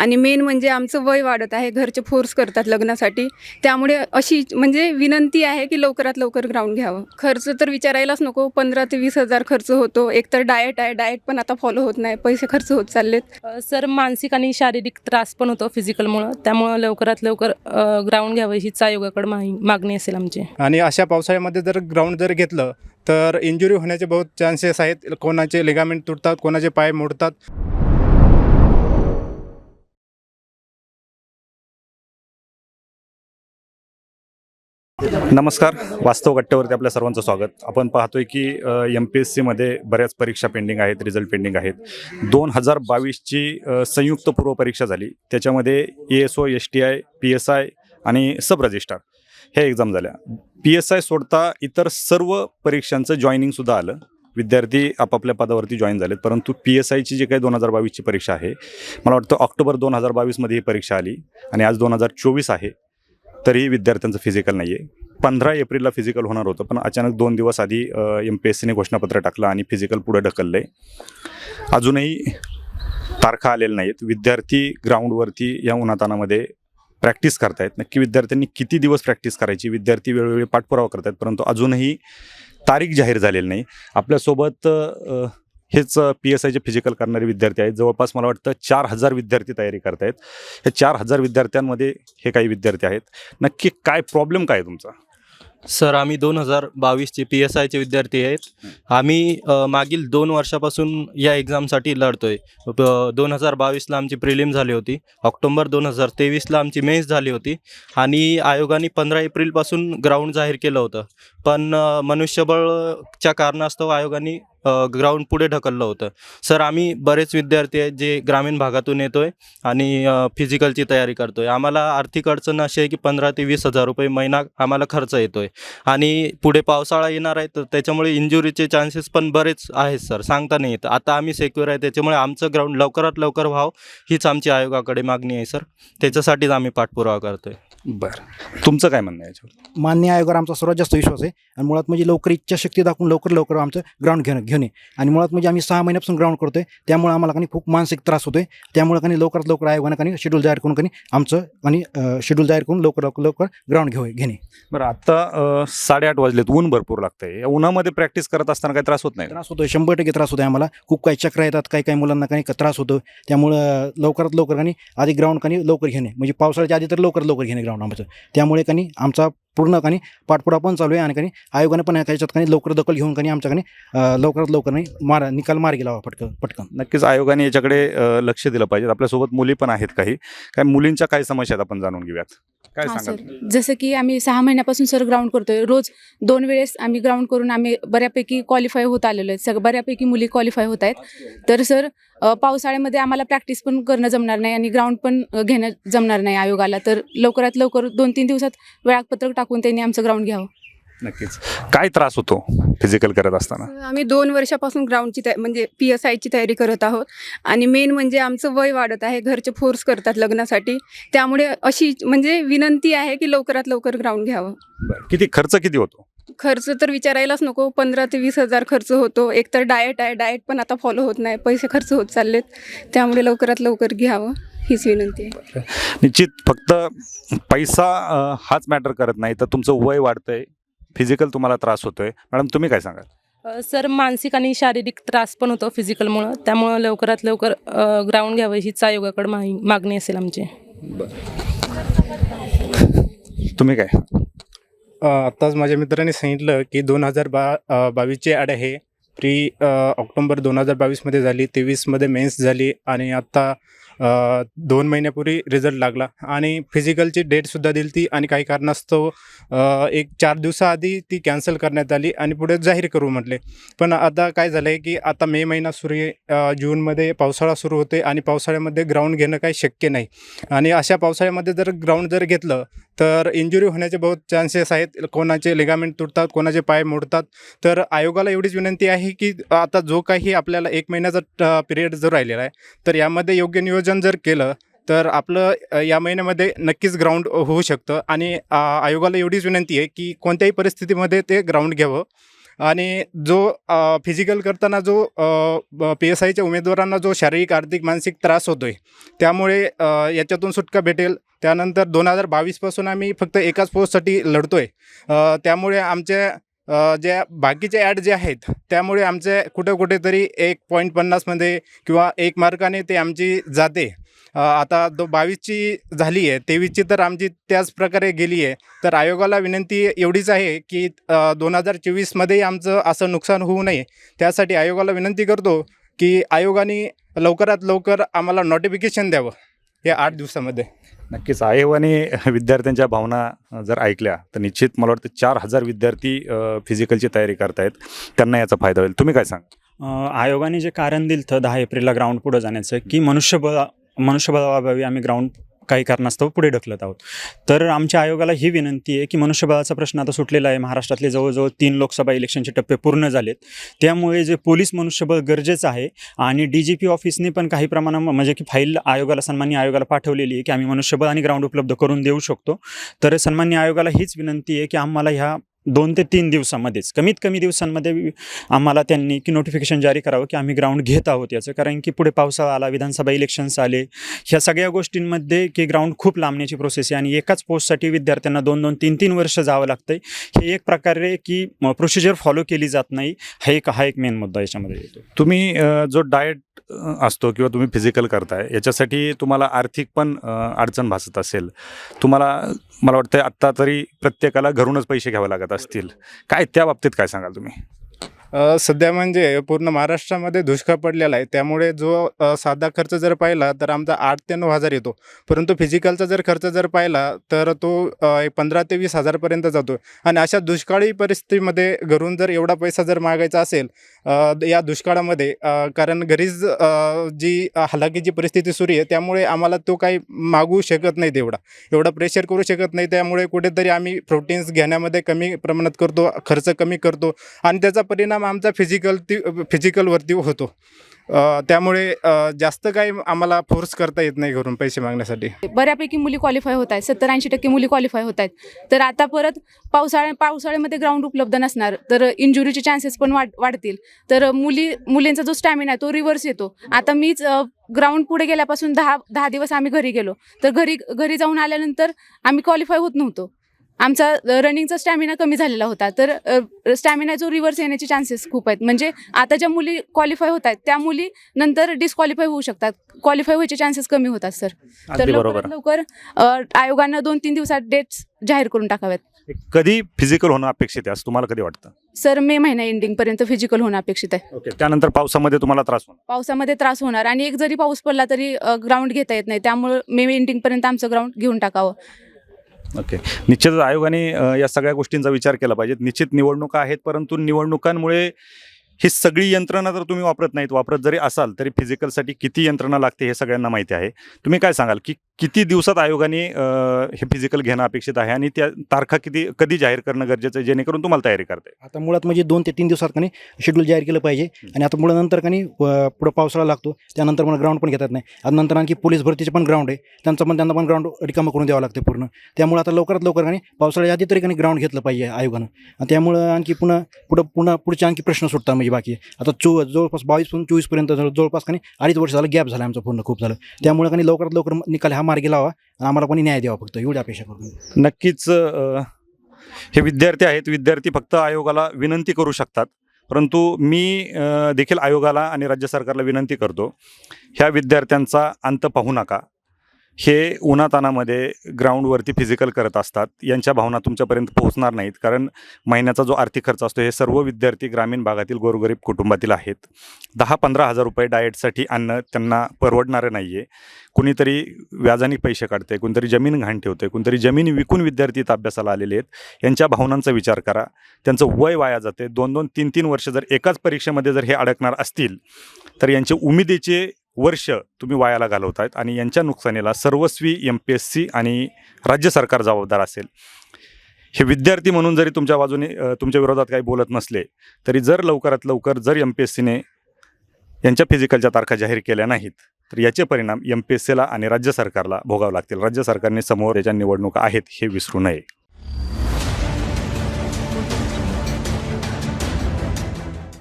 आणि मेन म्हणजे आमचं वय वाढत आहे घरचे फोर्स करतात लग्नासाठी. त्यामुळे अशी म्हणजे विनंती आहे की लवकरात लवकर ग्राउंड घ्यावं. खर्च तर विचारायलाच नको पंधरा ते वीस हजार खर्च होतो. एकतर डाएट आहे डाएट पण आता फॉलो होत नाही पैसे खर्च होत चाललेत. सर मानसिक आणि शारीरिक त्रास पण होतो फिजिकलमुळं त्यामुळं लवकरात लवकर ग्राउंड घ्यावं हीच आयोगाकडे माही मागणी असेल आमची. आणि अशा पावसाळ्यामध्ये जर ग्राउंड जर घेतलं तर इंजुरी होण्याचे बहुत चान्सेस आहेत. कोणाचे लिगामेंट तुटतात कोणाचे पाय मोडतात. नमस्कार. वास्तव गट्ट्यावरती आपल्या सर्वांचं स्वागत. आपण पाहतोय की एम पी एस सीमध्ये बऱ्याच परीक्षा पेंडिंग आहेत रिझल्ट पेंडिंग आहेत. दोन हजार बावीसची संयुक्त पूर्व परीक्षा झाली. त्याच्यामध्ये A S O S T I P S I आणि सब रजिस्ट्रार ह्या एक्झाम झाल्या. पी एस आय सोडता इतर सर्व परीक्षांचं जॉईनिंगसुद्धा आलं. विद्यार्थी आपापल्या पदावरती जॉईन झालेत. परंतु पी एस आयची जी काही दोन हजार बावीसची परीक्षा आहे मला वाटतं ऑक्टोबर दोन हजार बावीसमध्ये ही परीक्षा आली आणि आज दोन हजार चोवीस आहे तरीही विद्यार्थ्यांचं फिजिकल नाही आहे पंधरा एप्रिलला फिजिकल होणार होतं पण अचानक दोन दिवस आधी एम पी एस सीने घोषणापत्र टाकलं आणि फिजिकल पुढे ढकललं आहे अजूनही तारखा आलेल्या नाहीत. विद्यार्थी ग्राउंडवरती या उन्हातानामध्ये प्रॅक्टिस करतायत. नक्की विद्यार्थ्यांनी किती दिवस प्रॅक्टिस करायची विद्यार्थी वेळोवेळी पाठपुरावा करतायत परंतु अजूनही तारीख जाहीर झालेली नाही. आपल्यासोबत हेच पी एस आयचे फिजिकल करणारे विद्यार्थी आहेत. जवळपास मला वाटतं चार हजार विद्यार्थी तयारी करतायत. हे चार हजार विद्यार्थ्यांमध्ये हे काही विद्यार्थी आहेत. नक्की काय प्रॉब्लेम काय तुमचा? सर आम्ही दोन हजार बावीसचे पी एस आयचे विद्यार्थी आहेत. आम्ही अ, मागील दोन वर्षापासून या एक्झामसाठी लढतोय. दोन हजार बावीसला आमची प्रिलिम झाली होती. ऑक्टोबर दोन हजार तेवीसला आमची मेन्स झाली होती. आणि आयोगाने पंधरा एप्रिलपासून ग्राउंड जाहीर केलं होतं. पण अ, मनुष्यबळच्या कारणास्तव आयोगाने ग्राउंड पुढे ढकललं होतं. सर आम्ही बरेच विद्यार्थी आहेत जे ग्रामीण भागातून येतो आहे आणि फिजिकलची तयारी करतो आहे आम्हाला आर्थिक अडचण अशी आहे की पंधरा ते वीस हजार रुपये महिना आम्हाला खर्च येतो आहे आणि पुढे पावसाळा येणार आहे तर त्याच्यामुळे इंजुरीचे चान्सेस पण बरेच आहेत सर सांगता नाही येत. आता आम्ही सेक्युअर आहे त्याच्यामुळे आमचं ग्राउंड लवकरात लवकर व्हावं हीच आमची आयोगाकडे मागणी आहे सर त्याच्यासाठीच आम्ही पाठपुरावा करतो आहे बरं. तुमचं काय म्हणणं आहे याच्यावर? मान्य आयोगावर आमचा सर्वात जास्त विश्वास आहे आणि मुळात म्हणजे लवकर इच्छाशक्ती दाखवून लवकर लवकर आमचं ग्राउंड घेणं घेणे. आणि मुळात म्हणजे आम्ही सहा महिन्यापासून ग्राउंड करतोय त्यामुळे आम्हाला काही खूप मानसिक त्रास होतोय. त्यामुळे काही लवकरात लवकर आयोगानं काही शेड्यूल जाहीर करून काही आमचं आणि शेड्यूल जाहीर करून लवकर लवकर लवकर ग्राउंड घेऊ घेणे. बरं आता साडेआठ वाजलेत ऊन भरपूर लागतंय. या उन्हामध्ये प्रॅक्टिस करत असताना काही त्रास होत नाही? त्रास होतोय शंभर टक्के त्रास होतोय आम्हाला. खूप काही चक्र येतात काही काही मुलांना काही त्रास होतो. त्यामुळं लवकरात लवकर काही आधी ग्राउंड काही लवकर घेणे. म्हणजे पावसाळ्याच्या आधी तर लवकर लवकर घेणे ग्राउंड आमचं त्यामुळे त्यांनी आमचा पूर्ण काही पाठपुरा पण चालू आहे आणि काही आयोगाने पण याच्यात काही लवकर दखल घेऊन काही आमच्या काही लवकरात लवकर काही मार निकाल मार्गी लावा पटकन पटकन. नक्कीच आयोगाने याच्याकडे लक्ष दिलं पाहिजे. आपल्यासोबत मुली पण आहेत काही. काय मुलींच्या काय समस्या आहेत आपण जाणून घेऊयात. काय सर. जसं की आम्ही सहा महिन्यापासून सर ग्राउंड करतोय. रोज दोन वेळेस आम्ही ग्राउंड करून आम्ही बऱ्यापैकी क्वालिफाय होत आलेलो आहेत. सगळं बऱ्यापैकी मुली क्वालिफाय होत आहेत. तर सर पावसाळ्यामध्ये आम्हाला प्रॅक्टिस पण करणं जमणार नाही आणि ग्राउंड पण घेणं जमणार नाही आयोगाला. तर लवकरात लवकर दोन तीन दिवसात वेळापत्रक टाकून त्यांनी आमचं ग्राउंड घ्यावं. नक्कीच. काय त्रास होतो फिजिकल करत असताना? आम्ही दोन वर्षापासून ग्राउंडची तया म्हणजे पी एस आयची तयारी करत आहोत. आणि मेन म्हणजे आमचं वय वाढत आहे घरचे फोर्स करतात लग्नासाठी. त्यामुळे अशी म्हणजे विनंती आहे की लवकरात लवकर ग्राउंड घ्यावं. बरं. किती खर्च किती होतो? खर्च तर विचारायलाच नको पंधरा ते वीस हजार खर्च होतो. एकतर डाएट आहे डाएट पण आता फॉलो होत नाही पैसे खर्च होत चाललेत. त्यामुळे लवकरात लवकर घ्यावं. हीच विनंती आहे. निश्चित फक्त पैसा अं, हाच मॅटर करत नाही तर तुमचं वय वाढतंय फिजिकल तुम्हाला त्रास होतोय. मॅडम तुम्ही काय सांगाल? अ, सर मानसिक आणि शारीरिक त्रास पण होतो फिजिकलमुळं त्यामुळं लवकरात लवकर ग्राउंड घ्यावं हीच आयोगाकडे माही मागणी असेल आमची. तुम्ही काय? अ, आत्ताच माझ्या मित्राने सांगितलं की दोन हजार बा बावीसची ॲड आहे. प्री अ, ऑक्टोबर दोन हजार बावीसमध्ये झाली तेवीसमध्ये मेन्स झाली आणि आत्ता दोन महिन्यापूर्वी रिझल्ट लागला. आणि फिजिकलची डेटसुद्धा दिली ती आणि काही कारणास्तव एक चार दिवसाआधी ती कॅन्सल करण्यात आली आणि पुढे जाहीर करू म्हटले. पण आता काय झालं आहे की आता मे महिना सुरू आहे जूनमध्ये पावसाळा सुरू होते आणि पावसाळ्यामध्ये ग्राउंड घेणं काही शक्य नाही. आणि अशा पावसाळ्यामध्ये जर ग्राउंड जर घेतलं तर इंजुरी होण्याचे बहुत चान्सेस आहेत. कोणाचे लिगामेंट तुटतात कोणाचे पाय मोडतात. तर आयोगाला एवढीच विनंती आहे की आता जो काही आपल्याला एक महिन्याचा पिरियड जो राहिलेला आहे तर यामध्ये योग्य नियोजन जर केलं तर आपलं या महिन्यामध्ये नक्कीच ग्राउंड होऊ शकतं. आणि आयोगाला एवढीच विनंती आहे की कोणत्याही परिस्थितीमध्ये ते ग्राउंड घ्यावं. आणि जो फिजिकल करताना जो पी एस आयच्या उमेदवारांना जो शारीरिक आर्थिक मानसिक त्रास होतो आहे त्यामुळे याच्यातून सुटका भेटेल. त्यानंतर दोन हजार बावीसपासून आम्ही फक्त एकाच पोस्टसाठी लढतो आहे त्यामुळे आमच्या ज्या बाकीचे ॲड जे आहेत त्यामुळे आमचे कुठे कुठेतरी एक पॉईंट पन्नासमध्ये किंवा एक मार्काने ते आमची जाते. आता दो बावीसची झाली आहे तेवीसची तर आमची त्याच प्रकारे गेली आहे. तर आयोगाला विनंती एवढीच आहे की दोन हजार चोवीसमध्येही आमचं असं नुकसान होऊ नये. त्यासाठी आयोगाला विनंती करतो की आयोगाने लवकरात लवकर आम्हाला नोटिफिकेशन द्यावं. या आठ दिवसामध्ये. नक्कीच. आयोगाने विद्यार्थ्यांच्या भावना जर ऐकल्या तर निश्चित मला वाटतं चार हजार विद्यार्थी फिजिकलची तयारी करतायत. त्यांना याचा फायदा होईल. तुम्ही काय सांग आयोगाने जे कारण दिलं होतं दहा एप्रिलला ग्राउंड पुढं जाण्याचं की मनुष्यबळ मनुष्यबळाअभावी आम्ही ग्राउंड काही कारणास्तव पुढे ढकलत आहोत. तर आमच्या आयोगाला ही विनंती आहे की मनुष्यबळाचा प्रश्न आता सुटलेला आहे. महाराष्ट्रातले जवळजवळ तीन लोकसभा इलेक्शनचे टप्पे पूर्ण झालेत. त्यामुळे जे पोलीस मनुष्यबळ गरजेचं आहे आणि डी जी पी ऑफिसने पण काही प्रमाणात म्हणजे की फाईल आयोगाला सन्मान्य आयोगाला पाठवलेली आहे की आम्ही मनुष्यबळ आणि ग्राउंड उपलब्ध करून देऊ शकतो. तर सन्मान्य आयोगाला हीच विनंती आहे की आम्हाला ह्या दोन ते तीन दिवसामध्येच कमीत कमी दिवसांमध्ये आम्हाला त्यांनी की नोटिफिकेशन जारी करावं की आम्ही ग्राउंड घेत आहोत याचं. कारण की पुढे पावसाळा आला विधानसभा इलेक्शन्स आले ह्या सगळ्या गोष्टींमध्ये की ग्राउंड खूप लांबण्याची प्रोसेस आहे. आणि एकाच पोस्टसाठी विद्यार्थ्यांना दोन दोन तीन तीन वर्ष जावं लागतं हे एक प्रकारे की प्रोसिजर फॉलो केली जात नाही. हा एक हा एक मेन मुद्दा याच्यामध्ये येतो. तुम्ही जो डाएट असतो किंवा तुम्ही फिजिकल करताय याच्यासाठी तुम्हाला आर्थिक पण अडचण भासत असेल. तुम्हाला मला वाटतं आत्ता तरी प्रत्येकाला घरूनच पैसे घ्यावे लागत असतील. काय त्या बाबतीत काय सांगाल तुम्ही? सध्या म्हणजे पूर्ण महाराष्ट्रामध्ये दुष्काळ पडलेला आहे. त्यामुळे जो साधा खर्च जर पाहिला तर आमचा आठ ते नऊ हजार येतो. परंतु फिजिकलचा जर खर्च जर पाहिला तर तो पंधरा ते वीस हजारपर्यंत जातो आणि अशा दुष्काळी परिस्थितीमध्ये घरून जर एवढा पैसा जर मागायचा असेल या दुष्काळामध्ये कारण घरीच जी हलाखीची परिस्थिती सुरू आहे त्यामुळे आम्हाला तो काही मागू शकत नाही तेवढा एवढा प्रेशर करू शकत नाही त्यामुळे कुठेतरी आम्ही प्रोटीन्स घेण्यामध्ये कमी प्रमाणात करतो खर्च कमी करतो. आणि त्याचा परिणाम आमचा फिजिकल ती फिजिकलवरती होतो. त्यामुळे जास्त काही आम्हाला फोर्स करता येत नाही घरून पैसे मागण्यासाठी. बऱ्यापैकी मुली क्वालिफाय होत आहेत. सत्तर ऐंशी टक्के मुली क्वालिफाय होत आहेत. तर आता परत पावसाळ्या पावसाळ्यामध्ये ग्राउंड उपलब्ध नसणार. तर इंजुरीचे चान्सेस पण वाढ वाढतील. तर मुली मुलींचा जो स्टॅमिना आहे तो रिव्हर्स येतो. आता मीच ग्राउंड पुढे गेल्यापासून दहा दहा दिवस आम्ही घरी गेलो. तर घरी घरी जाऊन आल्यानंतर आम्ही क्वालिफाय होत नव्हतो. आमचा रनिंगचा स्टॅमिना कमी झालेला होता. तर स्टॅमिना जो रिव्हर्स येण्याचे चान्सेस खूप आहेत. म्हणजे आता ज्या मुली क्वालिफाय होत आहेत त्या मुली नंतर डिस्क्वालिफाय होऊ शकतात. क्वालिफाय व्हायचे चान्सेस कमी होतात सर तर लवकर अ, आयोगानं दोन तीन दिवसात डेट्स जाहीर करून टाकाव्यात. कधी फिजिकल होणं अपेक्षित आहे? असं तुम्हाला कधी वाटतं? सर मे महिना एंडिंग पर्यंत फिजिकल होणं अपेक्षित आहे. ओके त्यानंतर पावसामध्ये तुम्हाला त्रास होणार. पावसामध्ये त्रास होणार. आणि एक जरी पाऊस पडला तरी ग्राउंड घेता येत नाही. त्यामुळे मे एंडिंग पर्यंत आमचं ग्राउंड घेऊन टाकावं. ओके. निश्चितच आयोगाने या सगळ्या गोष्टींचा विचार केला पाहिजे. निश्चित निवडणुका आहेत परंतु निवडणुकांमुळे ही सगळी यंत्रणा जर तुम्ही वापरत नाहीत. वापरत जरी असाल तरी फिजिकलसाठी किती यंत्रणा लागते हे सगळ्यांना माहिती आहे. तुम्ही काय सांगाल की किती दिवसात आयोगाने हे फिजिकल घेणं अपेक्षित आहे आणि त्या तारखा किती कधी जाहीर करणं गरजेचं आहे जेणेकरून तुम्हाला तयारी करता आता मुळात म्हणजे दोन ते तीन दिवसात का शेड्यूल जाहीर केलं पाहिजे आणि आता मुळं नंतर का नाही व- पुढं पावसाळा लागतो त्यानंतर मला ग्राउंड पण घेतात नाही. आता नंतर आणखी पोलीस भरतीचे पण ग्राउंड आहे त्यांचं पण त्यांना पण ग्राउंड रिकामं करून द्यावं लागते पूर्ण. त्यामुळे आता लवकरात लवकर नाही पावसाळ्या आधी तरी ग्राउंड घेतलं पाहिजे आयोगानं. आणि त्यामुळं आणखी पुन्हा पुढं पुन्हा पुढचे आणखी प्रश्न सुटतात म्हणजे बाकी. आता चो जवळपास बावीसपासून चोवीसपर्यंत जवळ- जवळपास का नाही अडीच वर्ष झालं गॅप झाला आमचं पूर्ण खूप झालं. त्यामुळे का लवकरात लवकर निकाल हा मार्गी लावा आणि आम्हाला कोणी न्याय द्यावा फक्त एवढी अपेक्षा करतो नक्कीच हे विद्यार्थी आहेत विद्यार्थी फक्त आयोगाला विनंती करू शकतात. परंतु मी देखील आयोगाला आणि राज्य सरकारला विनंती करतो ह्या विद्यार्थ्यांचा अंत पाहू नका. हे उन्हातानामध्ये ग्राउंडवरती फिजिकल करत असतात. यांच्या भावना तुमच्यापर्यंत पोहोचणार नाहीत. कारण महिन्याचा जो आर्थिक खर्च असतो हे सर्व विद्यार्थी ग्रामीण भागातील गोरगरीब कुटुंबातील आहेत. दहा पंधरा हजार रुपये डाएटसाठी आणणं त्यांना परवडणारं नाही आहे कुणीतरी व्याजाने पैसे काढते कुणीतरी जमीन घाण ठेवते कुणीतरी जमीन विकून विद्यार्थी इथं अभ्यासाला आलेले आहेत. यांच्या भावनांचा विचार करा. त्यांचं वय वाया जाते दोन दोन तीन तीन वर्ष जर एकाच परीक्षेमध्ये जर हे अडकणार असतील तर यांचे उमेदीचे वर्ष तुम्ही वायाला घालवतायत आणि यांच्या नुकसानीला सर्वस्वी एम पी एस सी आणि राज्य सरकार जबाबदार असेल. हे विद्यार्थी म्हणून जरी तुमच्या बाजूने तुमच्या विरोधात काही बोलत नसले तरी जर लवकरात लवकर जर एम पी एस सीने यांच्या फिजिकलच्या तारखा जाहीर केल्या नाहीत तर याचे परिणाम एम पी एस सीला आणि राज्य सरकारला भोगावे लागतील. राज्य सरकारने समोर याच्या निवडणुका आहेत हे विसरू नये.